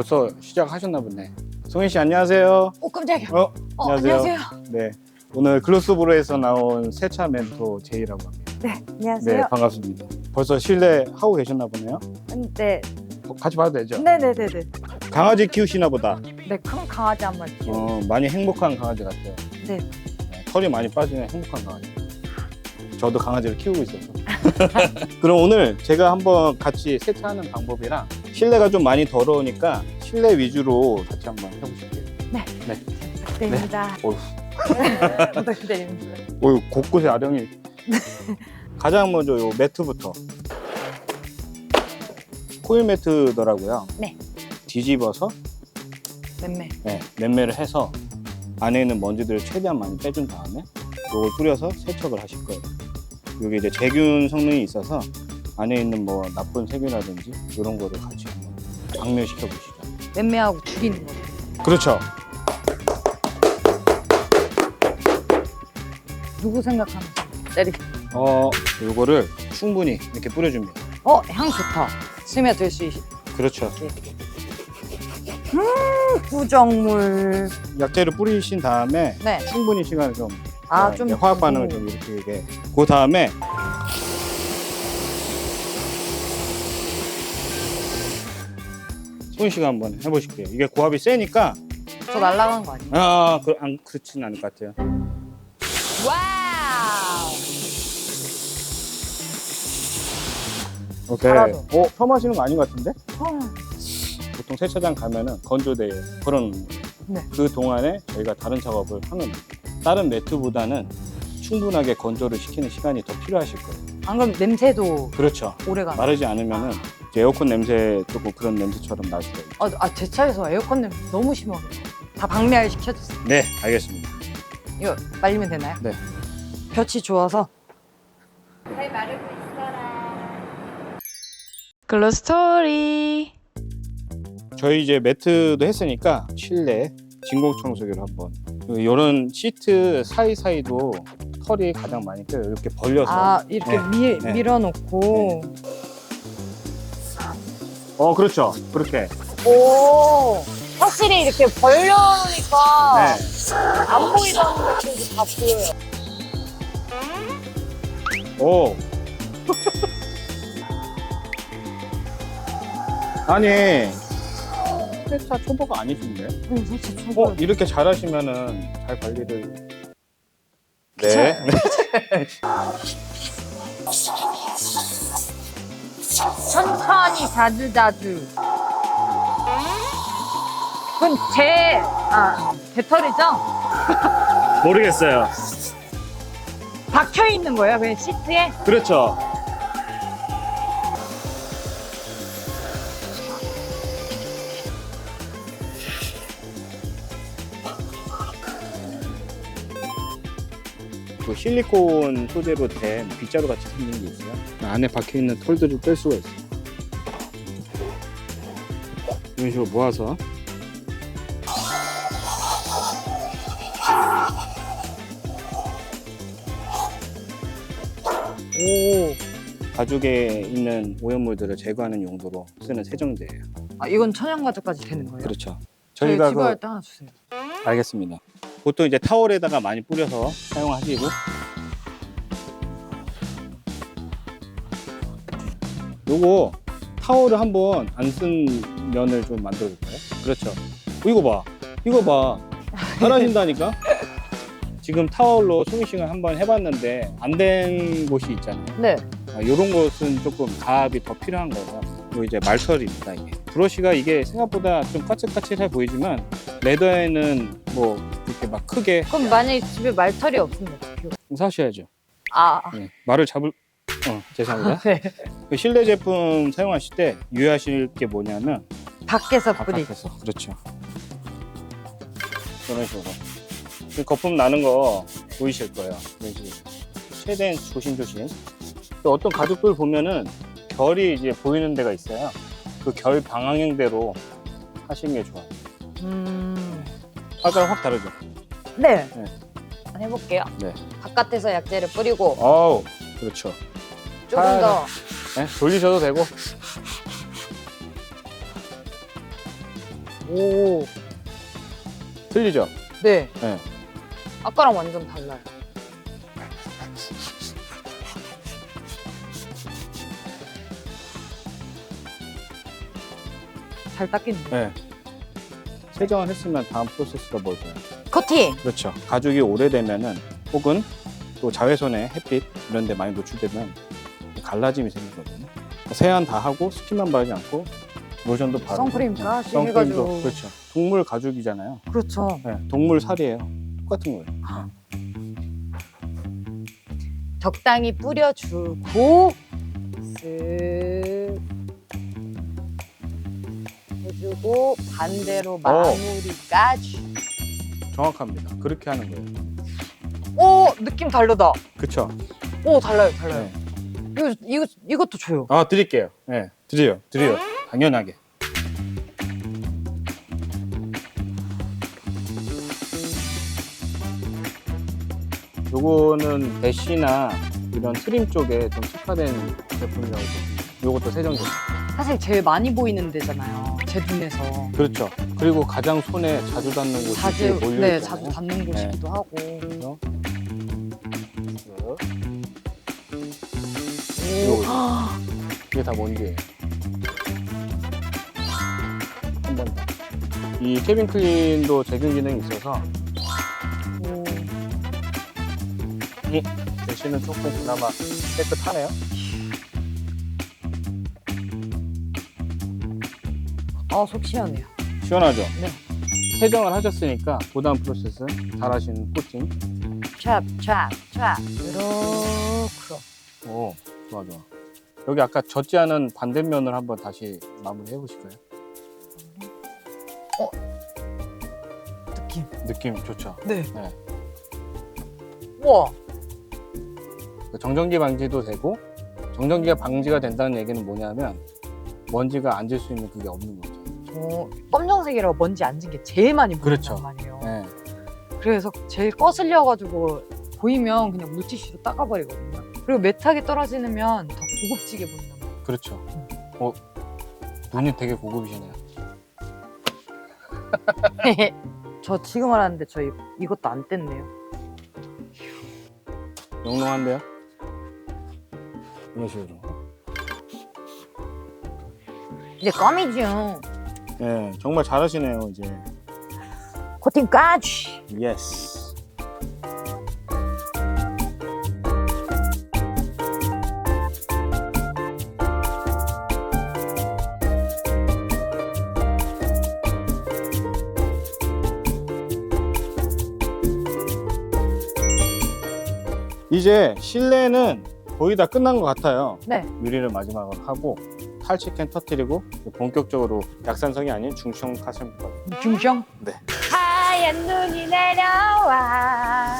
오, 벌써 시작하셨나 보네. 송희 씨 안녕하세요. 오 깜짝이야. 어, 어, 안녕하세요. 안녕하세요. 네. 오늘 글로스브로에서 나온 세차 멘토 제이라고 합니다. 네, 네, 안녕하세요. 반갑습니다. 벌써 실내 하고 계셨나 보네요. 네, 어, 같이 봐도 되죠? 네, 네, 네, 네. 강아지 키우시나 보다. 네, 큰 강아지 한 마리 키우고. 어, 많이 행복한 강아지 같아요. 네. 네, 털이 많이 빠지는 행복한 강아지. 저도 강아지를 키우고 있어서. 그럼 오늘 제가 한번 같이 세차하는 방법이랑 실내가 좀 많이 더러우니까 실내 위주로 같이 한번 해보실게요. 부탁드립니다. 어휴. 부탁드립니다. 오, 곳곳에 아령이. 가장 먼저 요 매트부터. 코일 매트더라고요. 네. 뒤집어서 맴매. 네, 매매를 해서 안에 있는 먼지들을 최대한 많이 빼준 다음에 이걸 뿌려서 세척을 하실 거예요. 여기 이제 제균 성능이 있어서 안에 있는 뭐 나쁜 세균이라든지 이런 거를 같이 한번 박멸시켜 보시죠. 맴매하고 죽이는 거. 그렇죠. 누구 생각하면서 때리. 어, 요거를 충분히 이렇게 뿌려줍니다. 어, 향 좋다. 스며들 수 있. 그렇죠. 부정물. 약재를 뿌리신 다음에 네. 충분히 시간을 좀 아, 어, 좀 이제 화학 반응을 두고. 좀 이게 그 다음에 소희 씨가 한번 해보실게요. 이게 고압이 세니까 저 날라가는 거 아니에요? 아, 그, 안, 그렇진 않을 것 같아요. 와우. 오케이. 잘하죠. 어, 처음 하시는 거 아닌 것 같은데? 어, 보통 세차장 가면은 건조대에 걸어놓는 거예요. 네. 그 동안에 저희가 다른 작업을 하는. 다른 매트보다는 충분하게 건조를 시키는 시간이 더 필요하실 거예요. 안 그러면 냄새도 그렇죠. 오래가. 마르지 않으면은 이제 에어컨 냄새 조금 그런 냄새처럼 날 수가 있어요. 아, 아, 제 차에서 에어컨 냄새 너무 심하게. 다 박멸 시켜주세요. 네, 알겠습니다. 이거 말리면 되나요? 네. 볕이 좋아서. 글로스토리 저희 이제 매트도 했으니까 실내 진공 청소기를 한번 이런 시트 사이사이도 털이 가장 많이 껴요. 이렇게 벌려서. 아, 이렇게 네. 밀, 네. 밀어놓고. 어, 그렇죠. 그렇게. 오, 확실히 이렇게 벌려놓으니까 네. 안 보이던 것들도 다 보여요. 오. 아니, 세차 초보가 아니신데? 응, 진짜 어, 초보. 이렇게 잘하시면은 잘 관리를. 네. 천천히 자주 자주. 그건 제, 아, 배터리죠? 모르겠어요. 박혀 있는 거예요, 그냥 시트에? 그렇죠. 그 실리콘 소재로 된 빗자루 같이 생긴 게 있어요. 그 안에 박혀 있는 털들을 뺄 수가 있어요. 이런 식으로 모아서 오. 가죽에 있는 오염물들을 제거하는 용도로 쓰는 세정제예요. 아, 이건 천연가죽까지 되는 거예요? 그렇죠. 저희 저희가 티브할 그 때 하나 주세요. 알겠습니다. 보통 이제 타월에다가 많이 뿌려서 사용하시고 요거 타월을 한번 안 쓴 면을 좀 만들어 볼까요? 그렇죠. 어, 이거 봐. 이거 봐. 잘하신다니까? 지금 타월로 소미싱을 한번 해봤는데 안 된 곳이 있잖아요. 네. 아, 이런 것은 조금 가압이 더 필요한 거예요. 그리고 이제 말털입니다, 이게. 브러쉬가 이게 생각보다 좀 까칠까칠해 보이지만, 레더에는 뭐, 이렇게 막 크게 그럼 만약에 집에 말털이 없으면 어떡해요? 사셔야죠. 아, 네. 말을 잡을, 어, 죄송합니다. 네. 그 실내 제품 사용하실 때 유의하실 게 뭐냐면, 밖에서 뿌리. 바깥에서. 그렇죠. 이런 식으로. 그 거품 나는 거 보이실 거예요. 그래서 최대한 조심조심. 또 어떤 가족들 보면은 결이 이제 보이는 데가 있어요. 그 결 방향대로 하시는 게 좋아요. 음. 아까랑 확 다르죠? 네. 네. 한번 해볼게요. 네. 바깥에서 약재를 뿌리고 어우, 그렇죠. 조금 아, 더 네, 돌리셔도 되고. 오, 틀리죠? 네. 네. 아까랑 완전 달라요. 잘 닦이는데. 네. 세정을 했으면 다음 프로세스가 뭘까요? 커팅! 그렇죠. 가죽이 오래되면은 혹은 또 자외선에 햇빛 이런 데 많이 노출되면 갈라짐이 생기거든요. 세안 다 하고 스킨만 바르지 않고 로션도 바르고 선크림까지 네, 선크림도 해가지고. 그렇죠. 동물 가죽이잖아요. 그렇죠. 네, 동물 살이에요. 똑같은 거예요. 아. 적당히 뿌려주고 쓱 해주고 반대로 마무리까지. 정확합니다. 그렇게 하는 거예요. 오 느낌 다르다. 그렇죠. 오 달라요 달라요. 네. 이거 이거 이것도 줘요. 아 드릴게요. 네, 드려요. 드려요. 당연하게. 요거는 대시나 이런 트림 쪽에 좀 특화된 제품이라고 보시면 요것도 세정제. 사실 제일 많이 보이는 데잖아요. 제 눈에서 그렇죠. 그리고 가장 손에 자주 닿는 곳이 자주 몰려 네. 자주 닿는 곳이기도 하고. 그래서 이게 다 뭔지예요. 한 번 더. 이 케빈 클린도 제균 기능이 있어서 오. 대신은 조금 그나마 깨끗하네요. 아 속 시원해요. 시원하죠? 네. 세정을 하셨으니까 고다음 프로세스 잘하시는 코팅. 찹찹찹 이렇게. 오, 좋아 좋아. 여기 아까 젖지 않은 반대면을 한번 다시 마무리 해 보실까요? 느낌. 느낌 좋죠? 네. 네. 우와. 그 정전기 방지도 되고 정전기가 방지가 된다는 얘기는 뭐냐면 먼지가 앉을 수 있는 그게 없는 거죠. 어, 검정색이라고 먼지 앉은 게 제일 많이 보인단 그렇죠. 말이에요. 네. 그래서 제일 거슬려가지고 보이면 그냥 물티슈로 닦아버리거든요. 그리고 메타기 떨어지면 더 고급지게 보인단 말이에요. 그렇죠. 어, 눈이 되게 고급이시네요. 저 지금 알았는데 저 이, 이것도 안 뗐네요. 영롱한데요? 이런 식으로. 이제 껌이죠. 네, 정말 잘하시네요, 이제. 코팅까지. 예스. 이제 실내는 거의 다 끝난 것 같아요. 네. 유리를 마지막으로 하고 탈취캔 터트리고 본격적으로 약산성이 아닌 중성 카센터 중성. 네. 하얀 눈이 내려와